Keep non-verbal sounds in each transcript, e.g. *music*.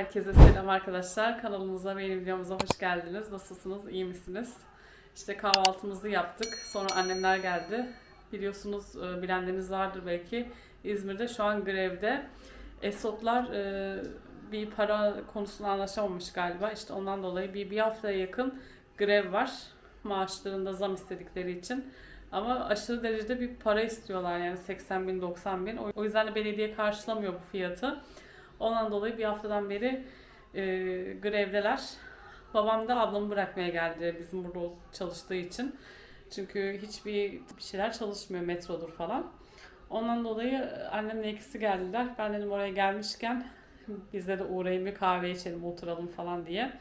Herkese selam arkadaşlar. Kanalımıza ve yeni videomuza hoş geldiniz. Nasılsınız? İyi misiniz? İşte kahvaltımızı yaptık. Sonra annemler geldi. Biliyorsunuz e, bilenleriniz vardır belki. İzmir'de şu an grevde. Esotlar e, bir para konusunda anlaşamamış galiba. İşte ondan dolayı bir, bir haftaya yakın grev var. Maaşlarında zam istedikleri için. Ama aşırı derecede bir para istiyorlar yani 80 bin 90 bin. O- yüzden de belediye karşılamıyor bu fiyatı. Ondan dolayı bir haftadan beri e, grevdeler. Babam da ablamı bırakmaya geldi bizim burada çalıştığı için. Çünkü hiçbir bir şeyler çalışmıyor metrodur falan. Ondan dolayı annemle ikisi geldiler. Ben dedim oraya gelmişken bizde de uğrayayım bir kahve içelim oturalım falan diye.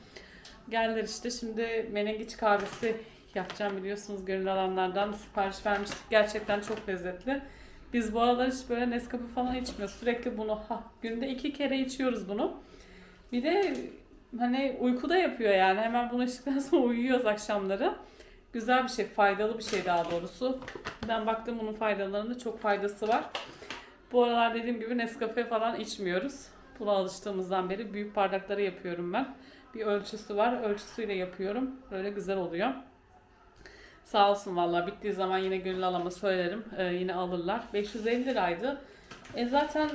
Geldiler işte şimdi menengiç kahvesi yapacağım biliyorsunuz gönül alanlardan sipariş vermiştik. Gerçekten çok lezzetli. Biz bu aralar hiç böyle Nescafe falan içmiyoruz. Sürekli bunu ha, günde iki kere içiyoruz bunu. Bir de hani uykuda yapıyor yani. Hemen bunu içtikten *laughs* sonra uyuyoruz akşamları. Güzel bir şey, faydalı bir şey daha doğrusu. Ben baktım bunun faydalarında çok faydası var. Bu aralar dediğim gibi Nescafe falan içmiyoruz. Buna alıştığımızdan beri büyük bardakları yapıyorum ben. Bir ölçüsü var. Ölçüsüyle yapıyorum. Böyle güzel oluyor. Sağ olsun valla bittiği zaman yine gönül alama söylerim. Ee, yine alırlar. 550 liraydı. E zaten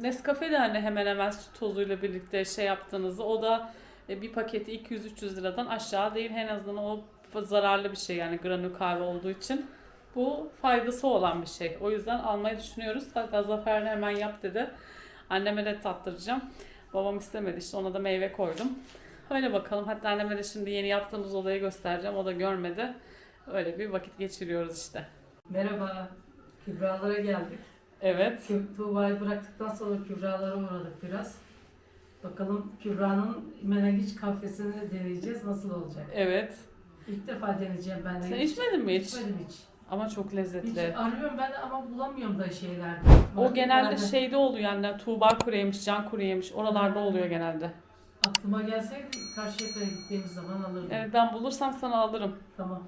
Nescafe de hani hemen hemen süt tozuyla birlikte şey yaptığınızda o da e, bir paketi 200-300 liradan aşağı değil. En azından o zararlı bir şey yani granül kahve olduğu için. Bu faydası olan bir şey. O yüzden almayı düşünüyoruz. Hatta Zafer de hemen yap dedi. Anneme de tattıracağım. Babam istemedi işte ona da meyve koydum. Öyle bakalım. Hatta anneme de şimdi yeni yaptığımız odayı göstereceğim. O da görmedi. Öyle bir vakit geçiriyoruz işte. Merhaba, Kübralara geldik. Evet. Tuğba'yı bıraktıktan sonra Kübralara uğradık biraz. Bakalım Kübra'nın menengiç kahvesini deneyeceğiz. Nasıl olacak? Evet. İlk defa deneyeceğim ben de. Sen içmedin mi hiç? İçmedim hiç. Ama çok Hiç lezzetli. arıyorum ben de ama bulamıyorum da şeyler. O genelde Marketlerde. şeyde oluyor yani Tuğba kuru yemiş, Can kuru yemiş. Oralarda oluyor genelde. Aklıma gelseydi Karşıyaka'ya gittiğimiz zaman alırdım. Evet ben bulursam sana alırım. Tamam.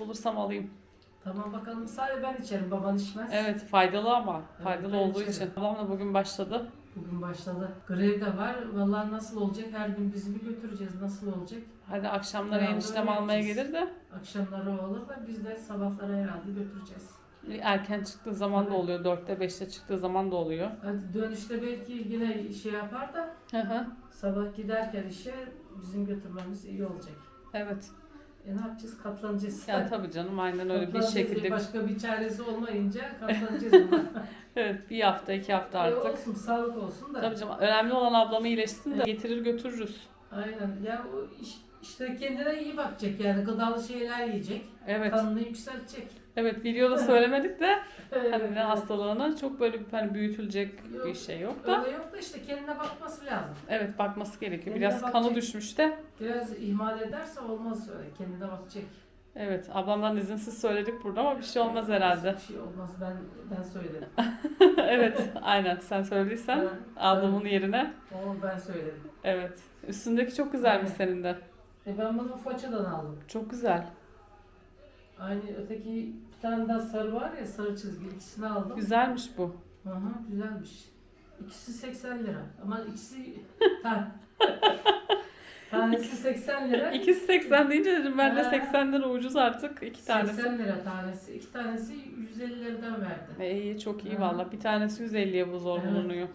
Bulursam alayım. Tamam bakalım. Sadece ben içerim. Baban içmez. Evet faydalı ama. Evet, Faydalı olduğu içerim. için. Babam da bugün başladı. Bugün başladı. Grev de var. Vallahi nasıl olacak? Her gün bizi bir götüreceğiz. Nasıl olacak? Hadi akşamları Herhalde eniştem almaya gelir de Akşamları o olur da biz de sabahları herhalde götüreceğiz. erken çıktığı zaman da Evet. oluyor. Dörtte beşte çıktığı zaman da oluyor. Hadi dönüşte belki yine şey yapar da Hı hı. sabah giderken işe bizim götürmemiz iyi olacak. Evet. E ne yapacağız? Katlanacağız. Ya tabii canım aynen öyle bir Katlanacağız. şekilde. Başka bir çaresi olmayınca *laughs* katlanacağız buna. *laughs* Evet bir hafta iki hafta E artık. olsun, sağlık olsun da. Tabii canım önemli olan ablamı iyileşsin de getirir götürürüz. Aynen. Ya o iş, işte kendine iyi bakacak yani gıdalı şeyler yiyecek. Evet. Kanını yükseltecek. Evet videoda söylemedik de hani ne hastalığına çok böyle bir hani büyütülecek Yok, bir şey yok da. Öyle yok da işte kendine bakması lazım. Evet bakması gerekiyor. Kendine Biraz kanı bakacak. düşmüş de. Biraz ihmal ederse olmaz öyle. Kendine bakacak. Evet ablamdan izinsiz söyledik burada ama bir şey olmaz herhalde. Bir şey olmaz. Ben ben söyledim. *laughs* evet aynen sen söylediysen Ben- ablamın yerine. Onu ben söyledim. Evet. Üstündeki çok güzelmiş senin de. E ben bunu Foça'dan aldım. Çok güzel. Aynı öteki bir tane daha sarı var ya sarı çizgi ikisini aldım. Güzelmiş bu. Hı hı, güzelmiş. İkisi 80 lira. Ama ikisi *laughs* tan tanesi 80 lira. İkisi 80 deyince dedim ben de Ha. 80 lira ucuz artık. iki tanesi. 80 lira tanesi. İki tanesi 150 liradan verdi. E, iyi çok iyi Ha. valla. Bir tanesi 150'ye bu zor Evet. bulunuyor.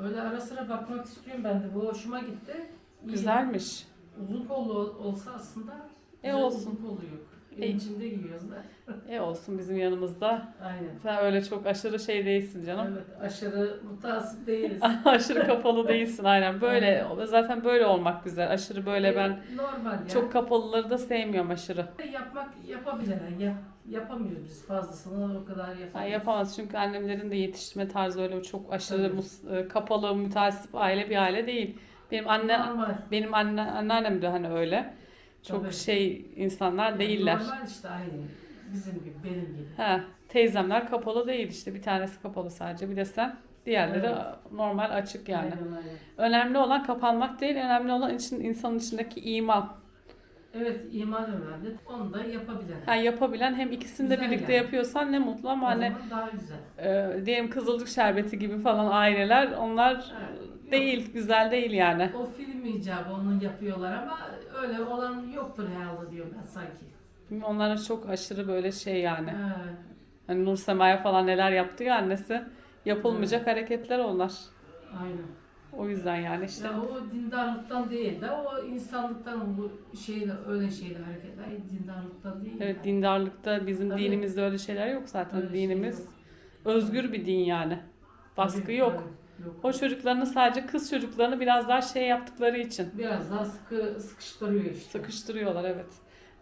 Öyle ara sıra bakmak istiyorum ben de. Bu hoşuma gitti. İyi. Güzelmiş. Uzun kollu ol- olsa aslında E, güzel olsun. uzun kollu yok. E. Evin içinde giyiyoruz da. E olsun bizim yanımızda. Aynen. Sen öyle çok aşırı şey değilsin canım. Evet, aşırı mutasip değiliz. *laughs* aşırı kapalı değilsin aynen. Böyle zaten böyle olmak güzel. Aşırı böyle ben normal ya. çok kapalıları da sevmiyorum aşırı. yapmak yapabilene yap, yapamıyoruz biz fazlasını o kadar Ha, yapamıyoruz. yapamaz çünkü annemlerin de yetiştirme tarzı öyle çok aşırı mus- e, kapalı, müteassip aile bir aile değil. Benim anne Normal. benim anne anneannem de hani öyle. Çok Tabii. şey insanlar değiller. Normal işte aynı. Bizim gibi, benim gibi. Ha, teyzemler kapalı değil işte. Bir tanesi kapalı sadece. Bir de sen. Diğerleri Evet. normal açık yani. Aynen, aynen. Önemli olan kapanmak değil, önemli olan için insanın içindeki iman. Evet iman önemli. Onu da yapabilen. Ha, yapabilen hem ikisini de Güzel birlikte yani. yapıyorsan ne mutlu ama o hani zaman daha güzel. e, diyelim Kızılcık Şerbeti gibi falan aileler onlar Evet. Değil, güzel değil yani. O film icabı onu yapıyorlar ama öyle olan yoktur herhalde diyor ben sanki. Onlara çok aşırı böyle şey yani. Ha, Hani Nur Sema'ya falan neler yaptı ya annesi. Yapılmayacak hareketler onlar. aynen. O yüzden yani işte. Ya o dindarlıktan değil de o insanlıktan bu şeyle öyle şeyle hareketler dindarlıktan değil. Evet yani. dindarlıkta bizim Tabii. dinimizde öyle şeyler yok zaten. Öyle şey Dinimiz yok. özgür bir din yani. Baskı Tabii, yok. tabii, yok. O çocuklarını sadece kız çocuklarını biraz daha şey yaptıkları için Biraz daha sıkı sıkıştırıyor işte. sıkıştırıyorlar evet.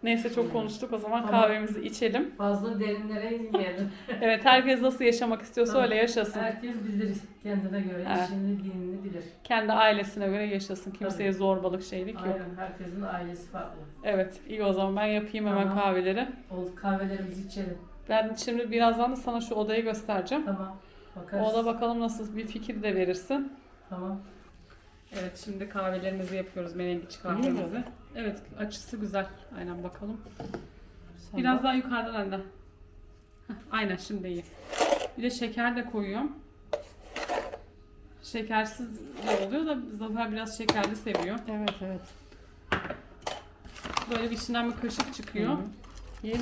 Neyse çok konuştuk o zaman Tamam. kahvemizi içelim. Fazla derinlere inmeyelim. *laughs* Evet herkes nasıl yaşamak istiyorsa Tamam. öyle yaşasın. Herkes bilir kendine göre, Evet. işini, dinini bilir. Kendi ailesine göre yaşasın. Kimseye Tabii. zorbalık şeylik yok. Aynen herkesin ailesi farklı. Evet iyi o zaman ben yapayım hemen Tamam. kahveleri. Oldu kahvelerimizi içelim. Ben şimdi birazdan da sana şu odayı göstereceğim. Tamam. Bakarız. Oda bakalım nasıl bir fikir de verirsin. Tamam. Evet şimdi kahvelerimizi yapıyoruz menengiç kahvemizi. Evet açısı güzel. Aynen bakalım. Sen Biraz daha yukarıdan anne. Heh, Aynen şimdi iyi. Bir de şeker de koyuyorum. Şekersiz de oluyor da Zafer biraz şekerli seviyor. Evet evet. Böyle bir içinden bir kaşık çıkıyor. Hı İyi mi?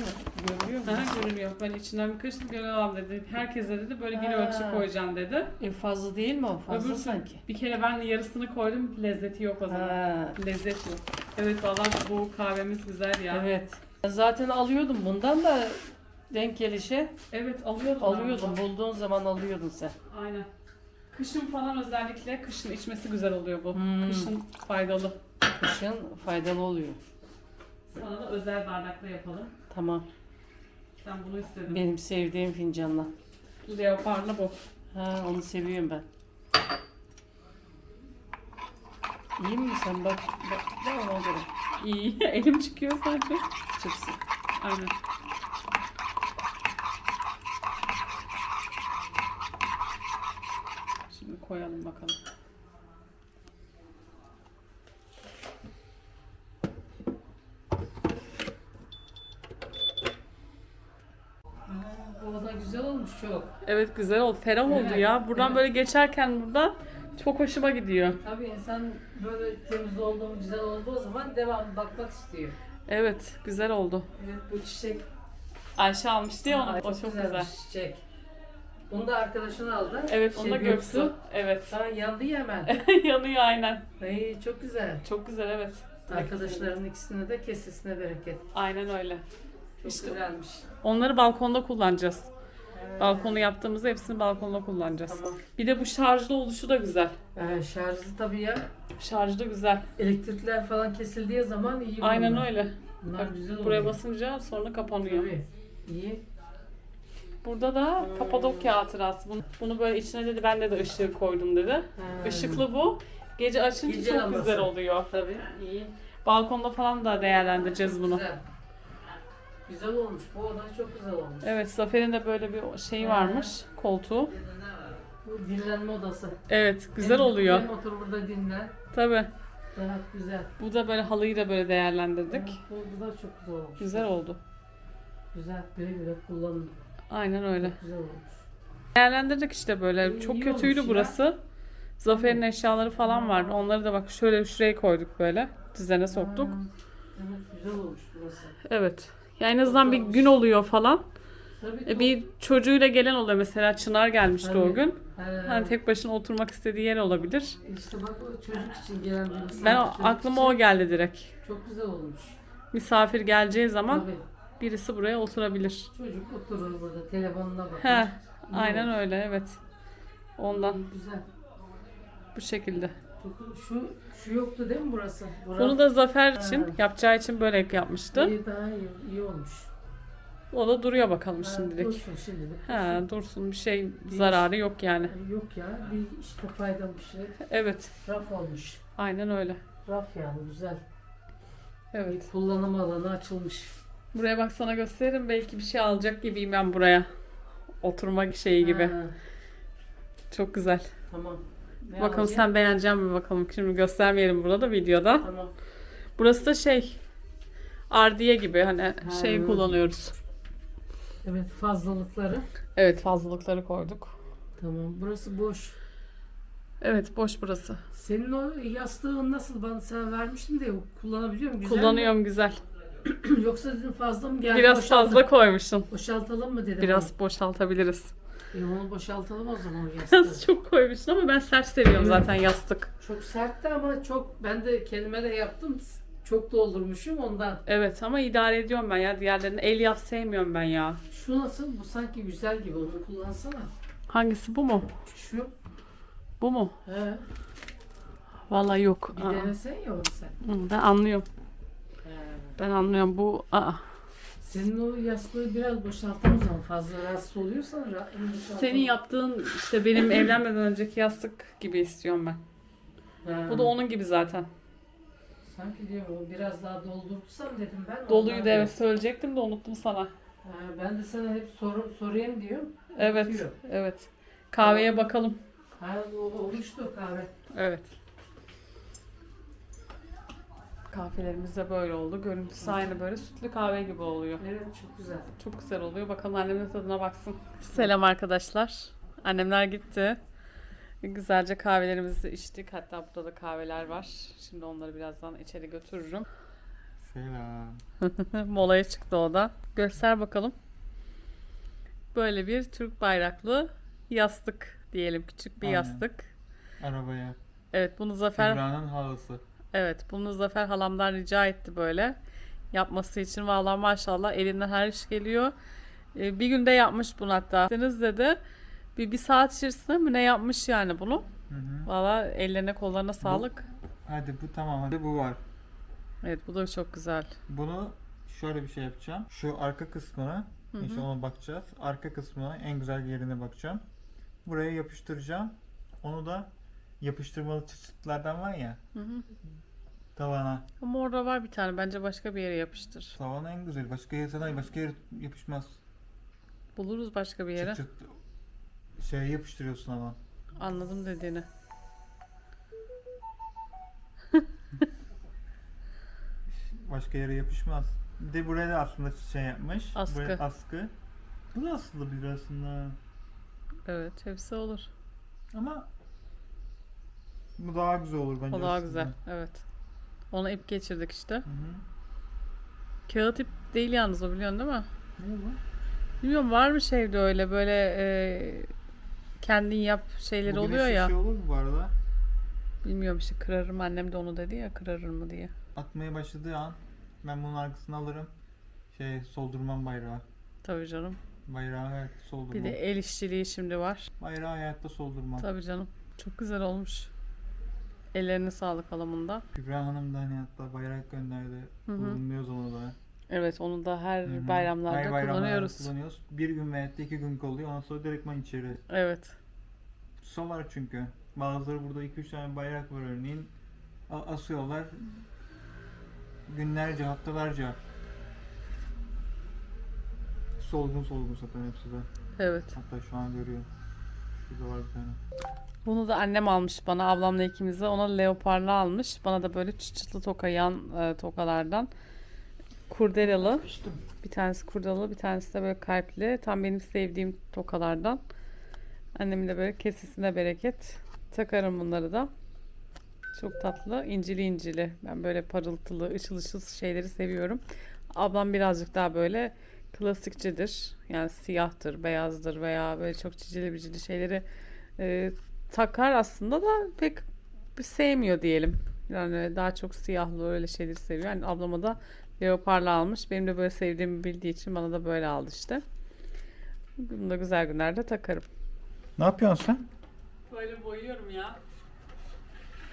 Görüyor musun? Ha, görünüyor. Ben içinden bir kaşık görüyorum dedi. Herkese dedi böyle bir Ha. ölçü koyacağım dedi. E fazla değil mi o? Fazla Öbür sanki. Bir kere ben yarısını koydum. Lezzeti yok o zaman. Ha, Lezzet yok. Evet vallahi bu kahvemiz güzel ya. evet. Zaten alıyordum bundan da denk gelişe Evet alıyordum. ben alıyordum. bunu. Bulduğun zaman alıyordun sen. Aynen. Kışın falan özellikle kışın içmesi güzel oluyor bu. Hmm. Kışın faydalı. Kışın faydalı oluyor. Sana da özel bardakla yapalım. Tamam. Sen bunu istedin. Benim sevdiğim fincanla. Leoparlı bu. Ha, onu seviyorum ben. İyi mi sen bak, bak da ona göre İyi. *laughs* Elim çıkıyor sanki. çıksın. Aynen. Şimdi koyalım bakalım. Bu da güzel olmuş çok. Evet güzel oldu. Ferah oldu Evet, ya. Buradan evet. böyle geçerken buradan çok hoşuma gidiyor. Tabii insan böyle temiz olduğu, güzel olduğu zaman devam bakmak istiyor. Evet güzel oldu. Evet bu çiçek. Ayşe almıştı ya onu. Ay, o çok güzelmiş güzel. Çiçek. Bunu da arkadaşın aldı. Evet Şey, onu da Göksu. Evet. Sana yandı ya hemen. *laughs* Yanıyor aynen. Ay çok güzel. Çok güzel evet. Arkadaşların ikisine de kesesine bereket. Aynen öyle. Çok İşte- güzelmiş. Onları balkonda kullanacağız. Balkonu yaptığımızda hepsini balkonda kullanacağız. Tamam. Bir de bu şarjlı oluşu da güzel. Ee, şarjı tabii ya. Şarjı da güzel. Elektrikler falan kesildiği zaman iyi Aynen bunlar. öyle. Bunlar Bak, güzel Buraya oluyor. basınca sonra kapanıyor. Tabii. İyi. Burada da Hmm. Kapadokya hatırası. Bunu, bunu böyle içine dedi ben de de ışığı koydum dedi. Ha. Işıklı bu. Gece açınca Gece çok lambası. güzel oluyor. Tabii. iyi. Balkonda falan da değerlendireceğiz bunu. Güzel. Güzel olmuş. Bu oda çok güzel olmuş. Evet Zafer'in de böyle bir şeyi varmış. Koltuğu. Bu dinlenme odası. Evet güzel Hem- oluyor. Hem otur burada dinlen. Tabii. Daha güzel. Bu da böyle halıyı da böyle değerlendirdik. Bu, bu da çok güzel olmuş. Güzel oldu. Güzel. Güle güle kullanın. Aynen öyle. Güzel olmuş. Değerlendirdik işte böyle. İyi- Çok iyi kötüydü olmuş ya. burası. Zafer'in eşyaları falan vardı. Onları da bak şöyle şuraya koyduk böyle. Düzene soktuk. Ha, Evet güzel olmuş burası. Evet. Ya en azından bir gün oluyor falan. Tabii E bir çocuğuyla gelen oluyor mesela Çınar gelmişti Tabii. o gün. He. Hani tek başına oturmak istediği yer olabilir. İşte bak o çocuk için gelen bir misafir Ben o- çocuk aklıma için o geldi direkt. Çok güzel olmuş. Misafir geleceği zaman Tabii. birisi buraya oturabilir. Çocuk oturur burada telefonuna bakar. He, aynen öyle evet. Ondan Güzel. bu şekilde. Çok- Şu şu yoktu değil mi burası? Burası Bunu da Zafer için Ha. yapacağı için börek yapmıştı. iyi, daha iyi, iyi olmuş. O da duruyor bakalım Ha, şimdilik. Dursun şimdilik. Ha, dursun bir şey zararı yok yani. dursun. Yok ya bir işte faydalı bir şey. Evet, Raf olmuş. aynen öyle. Raf yani güzel. Evet. Bir kullanım alanı açılmış. Buraya bak sana gösteririm. Belki bir şey alacak gibiyim ben buraya. Oturma şeyi gibi. Ha, Çok güzel. tamam. Ne bakalım alacağım? sen beğenecek mi bakalım. Şimdi göstermeyelim burada videoda. Tamam. Burası da şey ardiye gibi hani Ha. şey kullanıyoruz. Evet fazlalıkları. Evet fazlalıkları koyduk. Tamam. Burası boş. Evet boş burası. Senin o yastığın nasıl bana sen vermiştin de kullanabiliyor muyum? Güzel Kullanıyorum güzel. mi? *clears throat* Yoksa dedim fazla mı geldi? Biraz boşaltalım- fazla koymuşsun. Boşaltalım mı dedim. Biraz boşaltabiliriz. E onu boşaltalım o zaman o yastığı. Biraz çok koymuşsun ama ben sert seviyorum zaten yastık. çok sertti ama çok ben de kendime de yaptım. Çok doldurmuşum ondan. Evet ama idare ediyorum ben ya. Diğerlerini el yap sevmiyorum ben ya. Şu nasıl? Bu sanki güzel gibi. Onu kullansana. Hangisi bu mu? Şu. Bu mu? He. Vallahi yok. Bir Aa. denesen ya onu sen. Hı, Ben anlıyorum. He. Ben anlıyorum. Bu aa. Senin o yastığı biraz boşaltalım zaman. Fazla rahatsız oluyorsan ra-. Senin yaptığın işte benim evlenmeden önceki yastık gibi istiyorum ben. He. Bu da onun gibi zaten. Sanki diyorum o biraz daha doldursam dedim ben. Doluydu ondan evet söyleyecektim de unuttum sana. He, ben de sana hep soru, sorayım diyorum. Evet. Unutuyor. Evet. Kahveye bakalım. Ha o oluştu kahve. Evet. Kahvelerimiz de böyle oldu. Görüntüsü aynı böyle sütlü kahve gibi oluyor. Evet çok güzel. Çok güzel oluyor. Bakalım annemin tadına baksın. Selam arkadaşlar. Annemler gitti. Güzelce kahvelerimizi içtik. Hatta burada da kahveler var. Şimdi onları birazdan içeri götürürüm. Selam. *laughs* Molaya çıktı o da. Göster bakalım. Böyle bir Türk bayraklı yastık diyelim. Küçük bir Aynen. yastık. Arabaya. Evet bunu Zafer Kübra'nın halası. Evet, bunu Zafer halamdan rica etti böyle yapması için. Vallahi maşallah elinden her iş geliyor. Ee, bir günde yapmış bunu hatta. Deniz dedi. Bir, bir saat içerisinde mi ne yapmış yani bunu? Vallahi ellerine kollarına sağlık. Hadi bu tamam hadi bu var. Evet bu da çok güzel. Bunu şöyle bir şey yapacağım. Şu arka kısmına Hı hı. işte ona bakacağız. Arka kısmına en güzel yerine bakacağım. Buraya yapıştıracağım. Onu da yapıştırmalı çıtçıtlardan var ya Hı hı. Tavana. Ama orada var bir tane. Bence başka bir yere yapıştır. Tavana en güzel. Başka yere sana başka yere yapışmaz. Buluruz başka bir yere. Çıt çıt şey yapıştırıyorsun ama. Anladım dediğini. *laughs* Başka yere yapışmaz. Bir de buraya da aslında şey yapmış. Askı. Buraya askı. Bu da aslında bir aslında. Evet hepsi olur. Ama bu daha güzel olur bence. O daha aslında. güzel. Evet. Ona ip geçirdik işte. Hı hı. Kağıt ip değil yalnız o biliyorsun değil mi? Ne bu? Bilmiyorum var mı şeyde öyle böyle e, kendin yap şeyleri Bu oluyor ya. Şey olur mu bu arada? Bilmiyorum işte kırarım annem de onu dedi ya kırarır mı diye. Atmaya başladığı an ben bunun arkasını alırım. Şey soldurmam bayrağı. Tabii canım. Bayrağı hayatta soldurmam. Bir de el işçiliği şimdi var. Bayrağı hayatta soldurmam. Tabii canım. Çok güzel olmuş. Ellerine sağlık halamında. Kübra Hanım da hani hatta bayrak gönderdi. Hı hı. Kullanıyoruz onu da. Evet onu da her Hı hı. bayramlarda Her bayramlarda kullanıyoruz. kullanıyoruz. Bir gün veya iki gün kalıyor. Ondan sonra direktman içeri. Evet. Tusalar çünkü. Bazıları burada 2-3 tane bayrak var örneğin. Asıyorlar. Günlerce, haftalarca. Solgun solgun zaten hepsi de. Evet. Hatta şu an görüyorum. Şurada var bir tane. Bunu da annem almış bana ablamla ikimize. Ona leoparlı almış. Bana da böyle çıtçıtlı toka yan e, tokalardan. Kurdelalı. Bir tanesi kurdelalı, bir tanesi de böyle kalpli. Tam benim sevdiğim tokalardan. Annemin de böyle kesesine bereket. Takarım bunları da. Çok tatlı. incili incili. Ben böyle parıltılı, ışıl ışıl şeyleri seviyorum. Ablam birazcık daha böyle klasikçidir. Yani siyahtır, beyazdır veya böyle çok cicili bicili şeyleri e, takar aslında da pek sevmiyor diyelim. Yani daha çok siyahlı öyle şeyleri seviyor. Yani ablama da leoparlı almış. Benim de böyle sevdiğimi bildiği için bana da böyle aldı işte. Bunu da güzel günlerde takarım. Ne yapıyorsun sen? Böyle boyuyorum ya.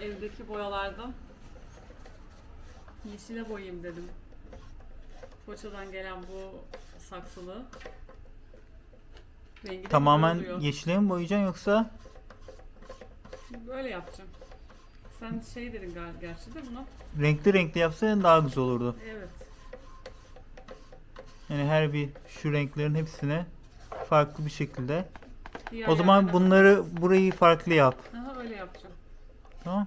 Evdeki boyalardan. Yeşile boyayayım dedim. Foçadan gelen bu saksılı. Rengi de Tamamen güzel oluyor. yeşile mi boyayacaksın yoksa Böyle yapacağım. Sen şey dedin gal- gerçi de buna. renkli renkli yapsaydın daha güzel olurdu. Evet. Yani her bir şu renklerin hepsine farklı bir şekilde. Diğer O zaman bunları burayı farklı yap. Aha öyle yapacağım. Tamam?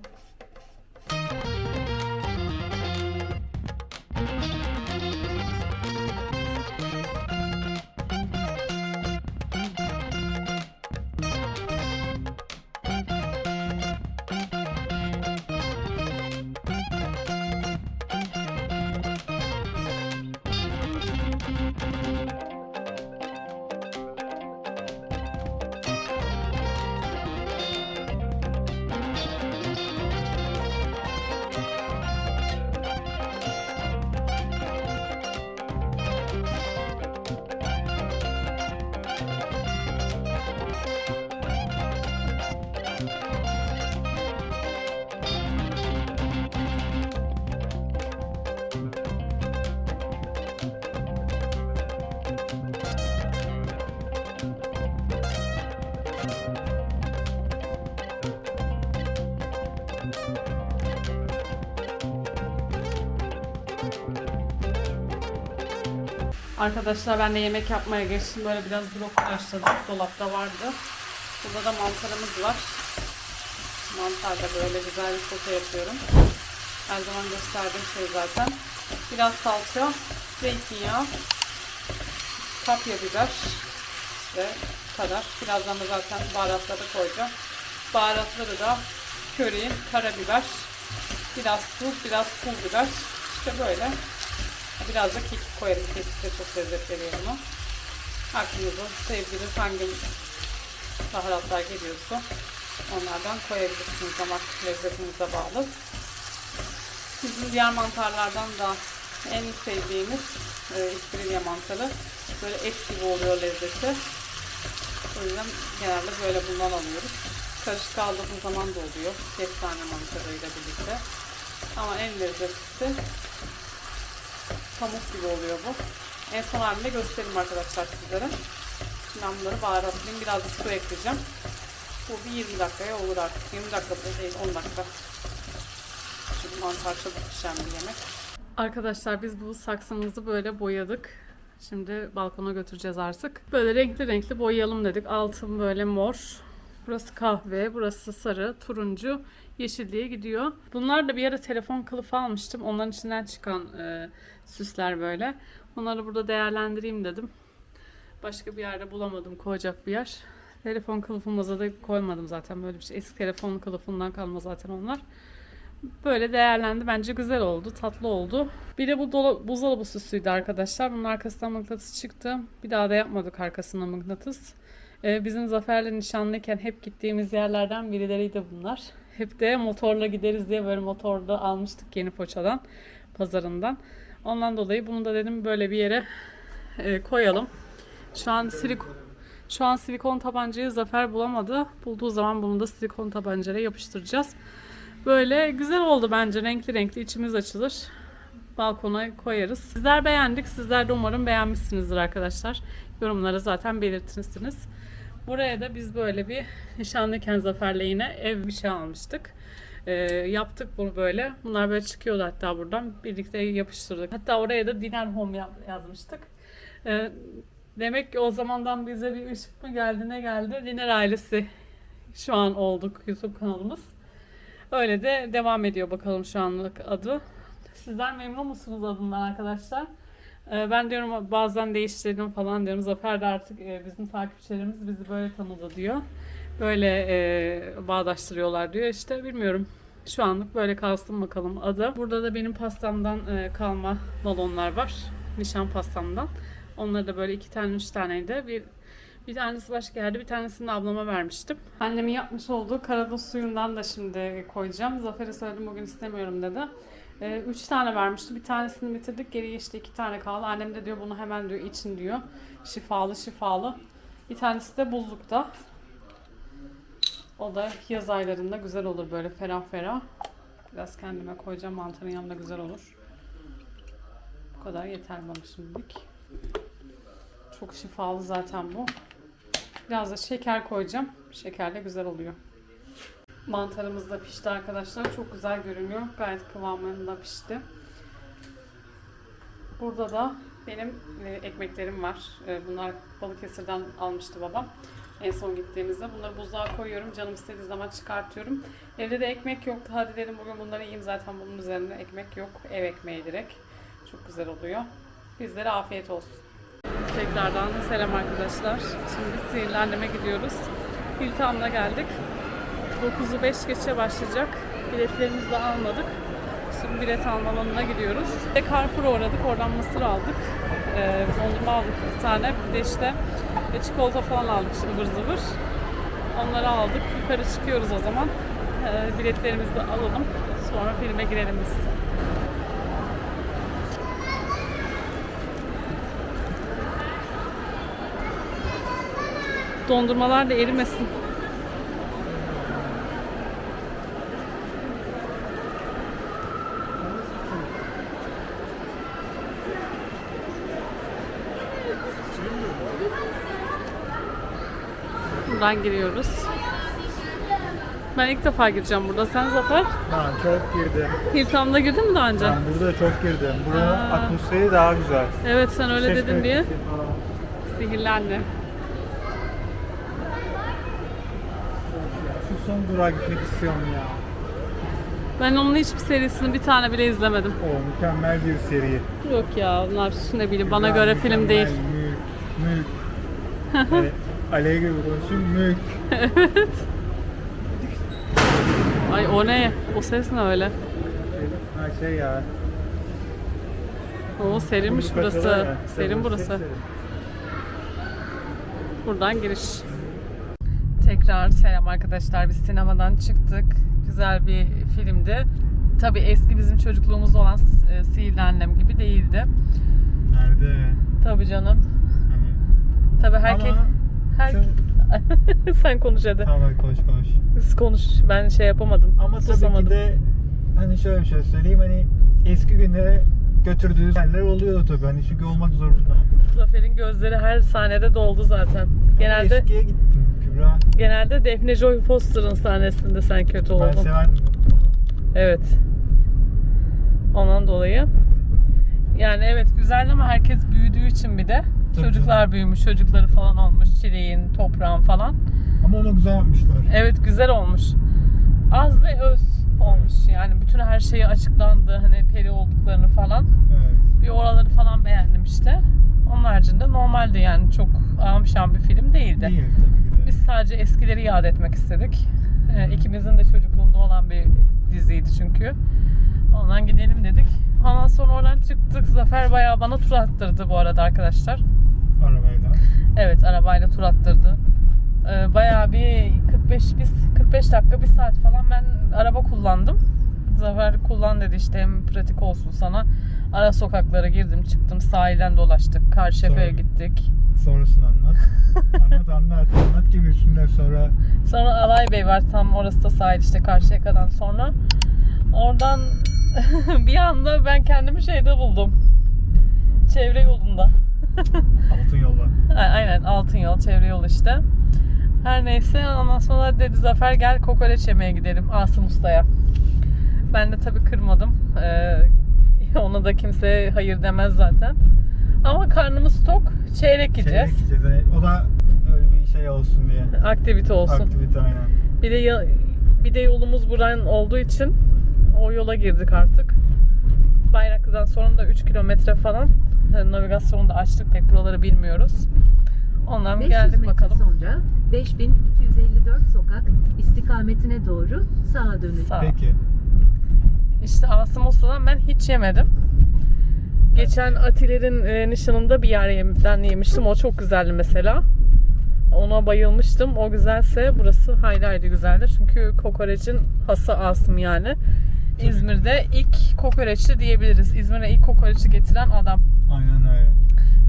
Arkadaşlar ben de yemek yapmaya geçtim. Böyle biraz blok başladım. Dolapta vardı. Burada da mantarımız var. Mantarda böyle güzel bir sote yapıyorum. Her zaman gösterdiğim şey zaten. Biraz salça, zeytinyağı, kapya biber ve kadar. Birazdan da zaten baharatları koyacağım. Baharatları da köri, karabiber, biraz tuz, biraz pul biber. İşte böyle. Biraz da kekik koyarım. Kekik de çok lezzet veriyor buna. Aklınıza sevdiğiniz hangi baharatlar geliyorsa onlardan koyabilirsiniz. Damak lezzetinize bağlı. Bizim diğer mantarlardan da en sevdiğimiz e, istiridye mantarı. Böyle et gibi oluyor lezzeti. O yüzden genelde böyle bundan alıyoruz. Karışık aldığımız zaman da oluyor. Kestane mantarıyla birlikte. Ama en lezzetlisi pamuk gibi oluyor bu. En son halinde göstereyim arkadaşlar sizlere. Şimdi bunları baharatlayayım. Biraz da su ekleyeceğim. Bu bir 20 dakikaya olur artık. 20 dakika değil 10 dakika. Şimdi mantar çabuk pişen bir yemek. Arkadaşlar biz bu saksımızı böyle boyadık. Şimdi balkona götüreceğiz artık. Böyle renkli renkli boyayalım dedik. Altın böyle mor. Burası kahve, burası sarı, turuncu, yeşil diye gidiyor. Bunlar da bir ara telefon kılıfı almıştım. Onların içinden çıkan e, süsler böyle. Onları burada değerlendireyim dedim. Başka bir yerde bulamadım koyacak bir yer. Telefon kılıfımıza da koymadım zaten böyle bir şey. Eski telefon kılıfından kalma zaten onlar. Böyle değerlendi. Bence güzel oldu. Tatlı oldu. Bir de bu dola- buzdolabı süsüydü arkadaşlar. Bunun arkasından mıknatıs çıktı. Bir daha da yapmadık arkasına mıknatıs. Ee, bizim Zafer'le nişanlıyken hep gittiğimiz yerlerden birileriydi bunlar. Hep de motorla gideriz diye böyle motorda almıştık yeni poçadan, pazarından. Ondan dolayı bunu da dedim böyle bir yere e, koyalım. Şu an silikon şu an silikon tabancayı Zafer bulamadı. Bulduğu zaman bunu da silikon tabancayla yapıştıracağız. Böyle güzel oldu bence. Renkli renkli içimiz açılır. Balkona koyarız. Sizler beğendik. Sizler de umarım beğenmişsinizdir arkadaşlar. Yorumlara zaten belirtirsiniz. Buraya da biz böyle bir nişanlıyken Zafer'le yine ev bir şey almıştık. Ee, yaptık bunu böyle. Bunlar böyle çıkıyordu hatta buradan. Birlikte yapıştırdık. Hatta oraya da Diner Home yazmıştık. Ee, demek ki o zamandan bize bir ışık mı geldi ne geldi? Diner ailesi şu an olduk YouTube kanalımız. Öyle de devam ediyor bakalım şu anlık adı. Sizler memnun musunuz adından arkadaşlar? Ee, Ben diyorum bazen değiştirdim falan diyorum. Zafer de artık e, bizim takipçilerimiz bizi böyle tanıdı diyor. Böyle e, bağdaştırıyorlar diyor. İşte bilmiyorum. Şu anlık böyle kalsın bakalım adı. Burada da benim pastamdan e, kalma balonlar var. Nişan pastamdan. Onları da böyle iki tane üç taneydi. Bir bir tanesi başka yerde, bir tanesini de ablama vermiştim. Annemin yapmış olduğu karadut suyundan da şimdi koyacağım. Zafer'e söyledim bugün istemiyorum dedi. Ee, üç tane vermişti. Bir tanesini bitirdik. Geriye işte iki tane kaldı. Annem de diyor bunu hemen diyor için diyor. Şifalı şifalı. Bir tanesi de buzlukta. O da yaz aylarında güzel olur böyle ferah ferah. Biraz kendime koyacağım. Mantarın yanında güzel olur. Bu kadar yeter bana şimdilik. Çok şifalı zaten bu. Biraz da şeker koyacağım. Şekerle güzel oluyor. Mantarımız da pişti arkadaşlar. Çok güzel görünüyor. Gayet kıvamında pişti. Burada da benim e, ekmeklerim var. E, bunlar Balıkesir'den almıştı babam. En son gittiğimizde. Bunları buzluğa koyuyorum. Canım istediği zaman çıkartıyorum. Evde de ekmek yoktu. Hadi dedim bugün bunları yiyeyim. Zaten bunun üzerinde ekmek yok. Ev ekmeği direkt. Çok güzel oluyor. Bizlere afiyet olsun. Tekrardan selam arkadaşlar. Şimdi sihirli anneme gidiyoruz. Hilton'da geldik. 9'u 5 geçe başlayacak. Biletlerimizi de almadık. Şimdi bilet alma alanına gidiyoruz. De Carrefour'a uğradık. Oradan mısır aldık. Ee, dondurma aldık bir tane. Bir de işte e, çikolata falan aldık şimdi ıvır zıvır. Onları aldık. Yukarı çıkıyoruz o zaman. Ee, biletlerimizi alalım. Sonra filme girelim biz. Dondurmalar da erimesin. Buradan giriyoruz. Ben ilk defa gireceğim burada. Sen Zafer? Ben çok girdim. Hilton'da girdin mi daha önce? Ben burada çok girdim. Buranın Aa. atmosferi daha güzel. Evet sen öyle Ses dedin diye. anne. Şu son durağa gitmek istiyorum ya. Ben onun hiçbir serisini bir tane bile izlemedim. O mükemmel bir seri. Yok ya onlar ne bileyim bana göre film değil. Mülk, mülk. evet, *laughs* Aleyh gibi konuşayım, mülk. Ay o ne? O ses ne öyle? Ha şey ya. Oo serinmiş burası. ya. Serin burası. Serin. Buradan giriş. Tekrar selam arkadaşlar. Biz sinemadan çıktık. Güzel bir filmdi. Tabii eski bizim çocukluğumuzda olan e, Sihirli Annem gibi değildi. Nerede? Tabii canım. Hani. Tabii herkes... Ama Her... sen- *laughs* Sen konuş hadi. Tamam konuş konuş. Siz konuş. Ben şey yapamadım. Ama tabii Susamadım. ki de hani şöyle bir şey söyleyeyim hani eski günlere götürdüğü yerler oluyor tabii hani çünkü olmak zorunda. Zafer'in gözleri her sahnede doldu zaten. Genelde Eskiye gittim Kübra. genelde Defne Joy Foster'ın sahnesinde sen kötü Ben oldun. severdim onu. Evet. Ondan dolayı. Yani evet güzel ama herkes büyüdüğü için bir de Tabii çocuklar canım. büyümüş, çocukları falan olmuş, çileğin, toprağın falan. Ama onu güzel yapmışlar. Evet güzel olmuş. Az ve öz olmuş yani bütün her şeyi açıklandı hani peri olduklarını falan. Evet. Bir oraları falan beğendim işte. Onun haricinde normaldi yani çok amşan bir film değildi. Değil tabii ki de. Biz sadece eskileri yad etmek istedik. Ee, ikimizin de çocukluğunda olan bir diziydi çünkü. Ondan gidelim dedik. Ondan sonra oradan çıktık. Zafer bayağı bana tur attırdı bu arada arkadaşlar. Arabayla. Evet arabayla tur attırdı. Ee, bayağı bir 45 biz 45 dakika bir saat falan ben araba kullandım. Zafer kullan dedi işte hem pratik olsun sana. Ara sokaklara girdim çıktım sahilden dolaştık. Karşıyaka'ya gittik. Sonrasını anlat. *laughs* anlat anlat anlat gibi şimdi sonra Sonra Alay Bey var tam orası da sahil işte Karşıyaka'dan sonra. Oradan *laughs* bir anda ben kendimi şeyde buldum. Çevre yolunda. Altın yolla. *laughs* Aynen altın yol çevre yol işte. Her neyse ondan sonra dedi Zafer gel kokoreç yemeye gidelim Asım Usta'ya. Ben de tabii kırmadım. Ee, *laughs* ona da kimse hayır demez zaten. Ama karnımız tok. Çeyrek yiyeceğiz. Çeyrek yiyeceğiz. Yani o da öyle bir şey olsun diye. Aktivite olsun. Aktivite aynen. Bir de ya- bir de yolumuz buradan olduğu için o yola girdik artık. Bayraklı'dan sonra da 3 kilometre falan. Navigasyonu da açtık pek buraları bilmiyoruz. Ondan 500 geldik bakalım. sonra 5254 sokak istikametine doğru sağa dönün. Sağ. Peki. İşte Asım Usta'dan ben hiç yemedim. Geçen Atiler'in e, nişanında bir yerden yemiştim. O çok güzeldi mesela. Ona bayılmıştım. O güzelse burası hayli hayli güzeldir. Çünkü kokoreçin hası Asım yani. İzmir'de ilk kokoreççi diyebiliriz. İzmir'e ilk kokoreçi getiren adam. Aynen öyle.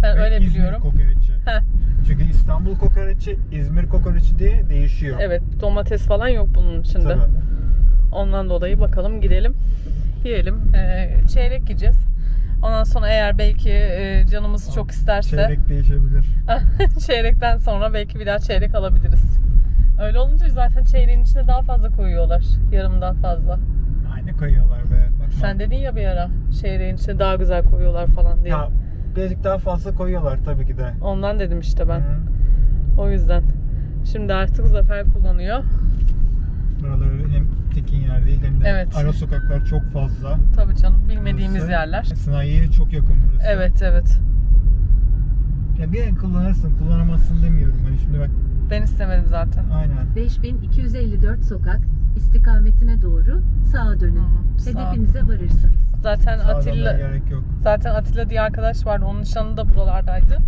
Ben Ve öyle İzmir biliyorum. kokoreçi. Heh. Çünkü İstanbul kokoreçi, İzmir kokoreçi diye değişiyor. Evet domates falan yok bunun içinde. Tabii. Ondan dolayı bakalım gidelim. Yiyelim. Ee, çeyrek yiyeceğiz. Ondan sonra eğer belki e, canımız çok isterse Çeyrek değişebilir. *laughs* çeyrekten sonra belki bir daha çeyrek alabiliriz. Öyle olunca zaten çeyreğin içine daha fazla koyuyorlar. Yarımdan fazla. Aynı koyuyorlar be. Bakma. Sen dedin ya bir ara çeyreğin içine daha güzel koyuyorlar falan diye. Ya birazcık daha fazla koyuyorlar tabii ki de. Ondan dedim işte ben. Hı. O yüzden. Şimdi artık Zafer kullanıyor. Buraları hem tekin yer değil hem de Evet. ara sokaklar çok fazla. Tabii canım bilmediğimiz Burası yerler. Sanayiye çok yakın burası. Evet evet. Ya bir el kullanırsın, kullanamazsın demiyorum. Hani şimdi bak Ben istemedim zaten. aynen. 5254 sokak istikametine doğru sağa dönün. Hı, sağ. Hedefinize varırsınız. Zaten Sağlamaya Atilla gerek yok. zaten Atilla diye arkadaş vardı. Onun nişanı da buralardaydı.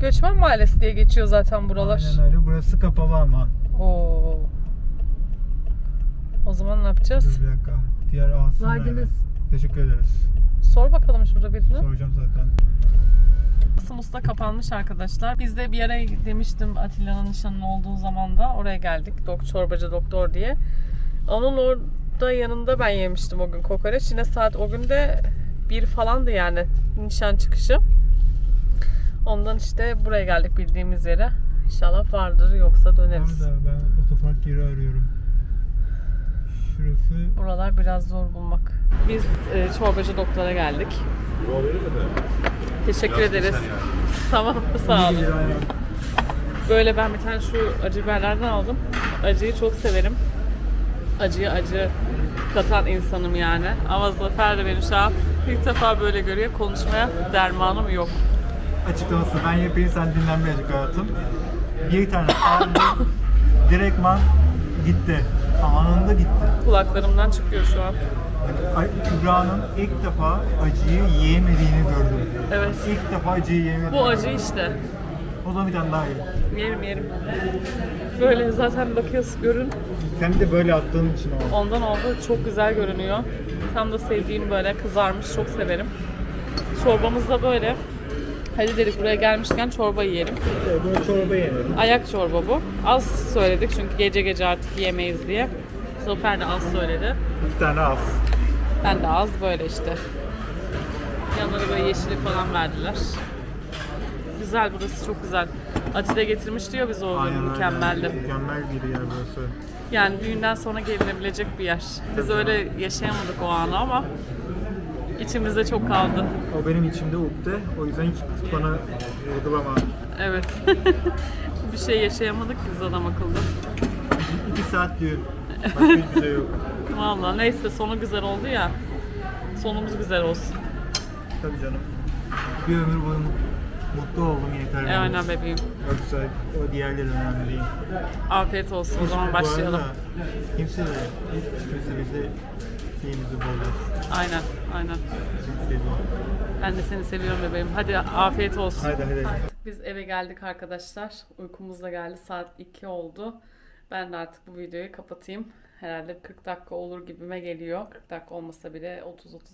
Göçmen Mahallesi diye geçiyor zaten buralar. Aynen öyle. Burası kapalı ama. Oo. O zaman ne yapacağız? Dur bir dakika. Diğer ağasın Vardınız. Teşekkür ederiz. Sor bakalım şurada birine. Soracağım zaten. Asım Usta kapanmış arkadaşlar. Biz de bir yere demiştim Atilla'nın nişanının olduğu zaman da oraya geldik. Dok çorbacı doktor diye. Onun orada yanında ben yemiştim o gün kokoreç. Yine saat o gün de bir falandı yani nişan çıkışı. Ondan işte buraya geldik bildiğimiz yere. İnşallah vardır yoksa döneriz. Orada ben otopark yeri arıyorum. Şurası Buralar biraz zor bulmak. Biz e, çorbacı doktora geldik. Teşekkür ederiz. Tamam sağ olun. Böyle ben bir tane şu acı biberlerden aldım. Acıyı çok severim. Acıyı acı katan insanım yani. Ama Zafer de beni şu an ilk defa böyle görüyor. Konuşmaya dermanım yok. açıklaması ben yapayım sen dinlenmeyecek hayatım. Bir tane aldım. Direktman gitti. Anında gitti. Kulaklarımdan çıkıyor şu an. Kübra'nın ilk defa acıyı yiyemediğini gördüm. Evet. İlk defa acıyı yiyemediğini Bu acı işte. O zaman bir tane daha iyi. Yerim yerim. Böyle zaten bakıyorsun görün. Sen de böyle attığın için o. Ondan oldu. Çok güzel görünüyor. Tam da sevdiğim böyle kızarmış. Çok severim. Çorbamız da böyle. Hadi dedik buraya gelmişken çorba yiyelim. Böyle çorba yenir. Ayak çorba bu. Az söyledik çünkü gece gece artık yemeyiz diye. Zafer de az söyledi. İki tane az. Ben de az böyle işte. Yanlara böyle yeşillik falan verdiler. Güzel burası çok güzel. Atilla getirmiş diyor biz o gün mükemmeldi. Mükemmel bir yer burası. Yani düğünden sonra gelinebilecek bir yer. Biz Tabii öyle yaşayamadık o anı ama içimizde çok kaldı. O benim içimde ukde. O yüzden hiç bana vurgulama. Evet. *laughs* bir şey yaşayamadık biz adam akıllı. İki saat düğün. Başka hiçbir şey yok. Vallahi neyse sonu güzel oldu ya. Sonumuz güzel olsun. Tabii canım. Bir ömür boyu mutlu oldum yeter. E, aynen bebeğim. Yoksa o diğerleri önemli değil. Afiyet olsun o zaman başlayalım. Kimse de, kimse bize şeyimizi bozmaz. Aynen aynen. Ben de seni seviyorum bebeğim. Hadi afiyet olsun. Hadi hadi. Artık biz eve geldik arkadaşlar. Uykumuz da geldi. Saat 2 oldu. Ben de artık bu videoyu kapatayım. Herhalde 40 dakika olur gibime geliyor. 40 dakika olmasa bile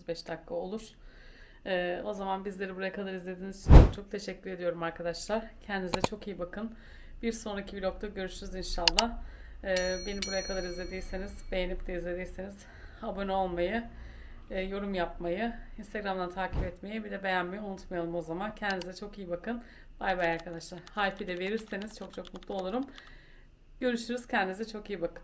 30-35 dakika olur. Ee, o zaman bizleri buraya kadar izlediğiniz için çok, teşekkür ediyorum arkadaşlar. Kendinize çok iyi bakın. Bir sonraki vlogda görüşürüz inşallah. Ee, beni buraya kadar izlediyseniz, beğenip de izlediyseniz abone olmayı, e, yorum yapmayı, Instagram'dan takip etmeyi, bir de beğenmeyi unutmayalım o zaman. Kendinize çok iyi bakın. Bay bay arkadaşlar. Hype'i de verirseniz çok çok mutlu olurum. Görüşürüz. Kendinize çok iyi bakın.